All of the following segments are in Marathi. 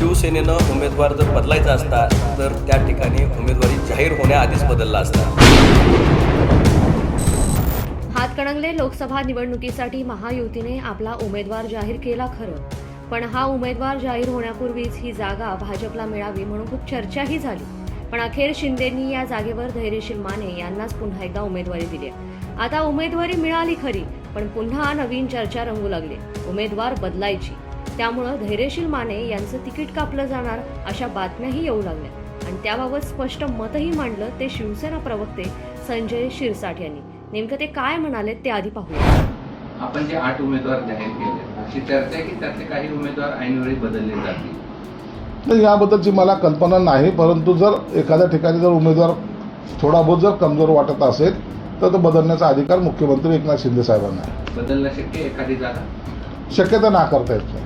शिवसेनेनं उमेदवार जर बदलायचा असता तर त्या ठिकाणी उमेदवारी जाहीर होण्याआधीच बदलला असता. हातकणंगले लोकसभा निवडणुकीसाठी महायुतीने आपला उमेदवार जाहीर केला खरं. पण हा उमेदवार जाहीर होण्यापूर्वीच ही जागा भाजपला मिळावी म्हणून खूप चर्चाही झाली. पण अखेर शिंदेंनी या जागेवर धैर्यशील माने यांनाच पुन्हा एकदा उमेदवारी दिली. आता उमेदवारी मिळाली खरी पण पुन्हा नवीन चर्चा रंगू लागली. उमेदवार बदलायची. त्यामुळं धैर्यशील माने यांचं तिकीट कापलं जाणार अशा बातम्याही येऊ लागल्या. आणि त्याबाबत स्पष्ट मतही मांडलं ते शिवसेना प्रवक्ते संजय शिरसाट यांनी. नेमकं ते काय म्हणाले ते आधी पाहूया. आपण जे आठ उमेदवार जाहीर केले अशी चर्चा आहे की त्यातले काही उमेदवार ऐनवेळी बदलले जातील? तर याबद्दलची मला कल्पना नाही परंतु जर एखाद्या ठिकाणी जर उमेदवार थोडा बहुत जर कमजोर वाटत असेल तर तो बदलण्याचा अधिकार मुख्यमंत्री एकनाथ शिंदे साहेबांना आहे एखादी जागा? शक्यता नाकारता येत नाही.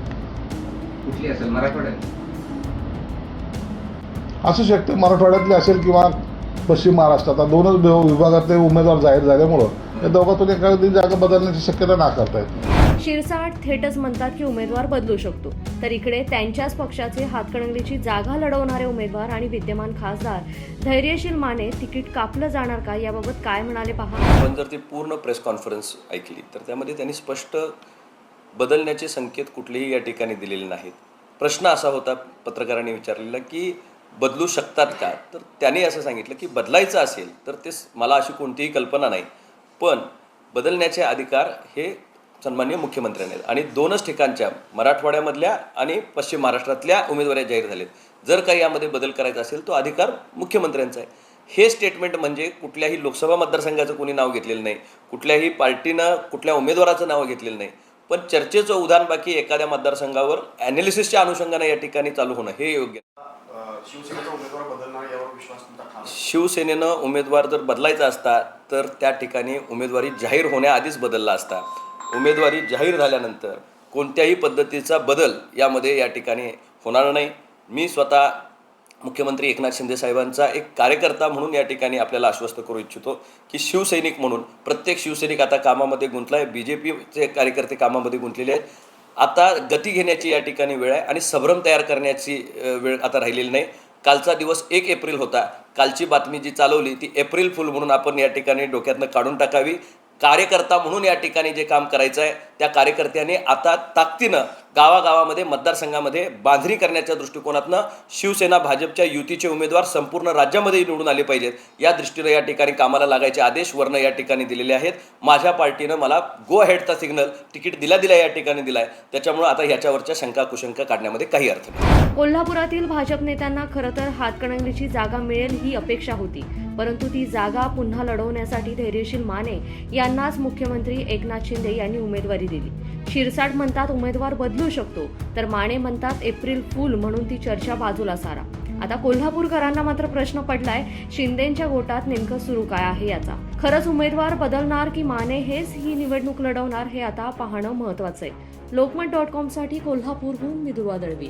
कुठली असेल? मराठवाड्यात? असू शकते. मराठवाड्यातली असेल किंवा पश्चिम महाराष्ट्रात आता दोनच विभाग- विभागातले उमेदवार जाहीर झाल्यामुळं या दोघातून एखादी जागा बदलण्याची शक्यता नाकारता येत नाही. शिरसाट थेटच म्हणतात की उमेदवार बदलू शकतो. तर इकडे त्यांच्याच पक्षाचे हातकणंगलेची जागा लढवणारे उमेदवार आणि विद्यमान खासदार धैर्यशील माने तिकीट कापलं जाणार का? याबाबत काय म्हणाले पहा. आपण जर ती पूर्ण प्रेस कॉन्फरन्स ऐकली तर त्यामध्ये त्यांनी स्पष्ट बदलण्याचे संकेत कुठलेही या ठिकाणी दिलेले नाहीत. प्रश्न असा होता पत्रकारांनी विचारलेला की बदलू शकतात का? तर त्यांनी असं सांगितलं की बदलायचं असेल तर ते मला अशी कोणतीही कल्पना नाही. पण बदलण्याचे अधिकार हे सन्मान्य मुख्यमंत्र्यांनी आहेत. आणि दोनच ठिकाणच्या मराठवाड्यामधल्या आणि पश्चिम महाराष्ट्रातल्या उमेदवारी जाहीर झालेत. जर काही यामध्ये बदल करायचा असेल तो अधिकार मुख्यमंत्र्यांचा आहे. हे स्टेटमेंट म्हणजे कुठल्याही लोकसभा मतदारसंघाचं कोणी नाव घेतलेलं नाही. कुठल्याही पार्टीनं कुठल्या उमेदवाराचं नाव घेतलेलं नाही. पण चर्चेचं उदाहरण बाकी एखाद्या मतदारसंघावर ॲनालिसिसच्या अनुषंगाने या ठिकाणी चालू होणं हे योग्य. शिवसेनेनं उमेदवार जर बदलायचा असता तर त्या ठिकाणी उमेदवारी जाहीर होण्याआधीच बदलला असता. उमेदवारी जाहीर झाल्यानंतर कोणत्याही पद्धतीचा बदल यामध्ये या ठिकाणी होणार नाही. मी स्वतः मुख्यमंत्री एकनाथ शिंदे साहेबांचा एक कार्यकर्ता म्हणून या ठिकाणी आपल्याला आश्वस्त करू इच्छितो की शिवसैनिक म्हणून प्रत्येक शिवसैनिक आता कामामध्ये गुंतला आहे बी जे पीचे कार्यकर्ते कामामध्ये गुंतलेले आहेत. आता गती घेण्याची या ठिकाणी वेळ आहे आणि संभ्रम तयार करण्याची वेळ आता राहिलेली नाही. कालचा दिवस एक एप्रिल होता. कालची बातमी जी चालवली ती एप्रिल फुल म्हणून आपण या ठिकाणी डोक्यातनं काढून टाकावी. कार्यकर्ता म्हणून या ठिकाणी जे काम करायचं आहे त्या कार्यकर्त्यांनी आता ताकदीनं गावागावामध्ये मतदारसंघामध्ये बांधणी करण्याच्या दृष्टिकोनातनं शिवसेना भाजपच्या युतीचे उमेदवार संपूर्ण राज्यामध्ये निवडून आले पाहिजेत. या दृष्टीनं या ठिकाणी कामाला लागायचे आदेश वर्ण या ठिकाणी दिलेले आहेत. माझ्या पार्टीनं मला गो हेडचा सिग्नल तिकीट दिला दिला या ठिकाणी दिलाय. त्याच्यामुळे आता ह्याच्यावरच्या शंका कुशंका काढण्यामध्ये काही अर्थ नाही. कोल्हापुरातील भाजप नेत्यांना खरं तर हातकणंगलीची जागा मिळेल ही अपेक्षा होती. परंतु ती जागा पुन्हा लढवण्यासाठी धैर्यशील माने यांनाच मुख्यमंत्री एकनाथ शिंदे यांनी उमेदवारी दिली. शिरसाट म्हणतात उमेदवार बदलू शकतो. तर माने म्हणतात एप्रिल फुल म्हणून ती चर्चा बाजूला सारा. आता कोल्हापूरकरांना मात्र प्रश्न पडलाय शिंदेच्या गोटात नेमकं सुरू काय आहे याचा. खरंच उमेदवार बदलणार की माने हेच ही निवडणूक लढवणार हे आता पाहणं महत्वाचं आहे लोकमत डॉट कॉमसाठी कोल्हापूरहून मी दुर्वा दळवी.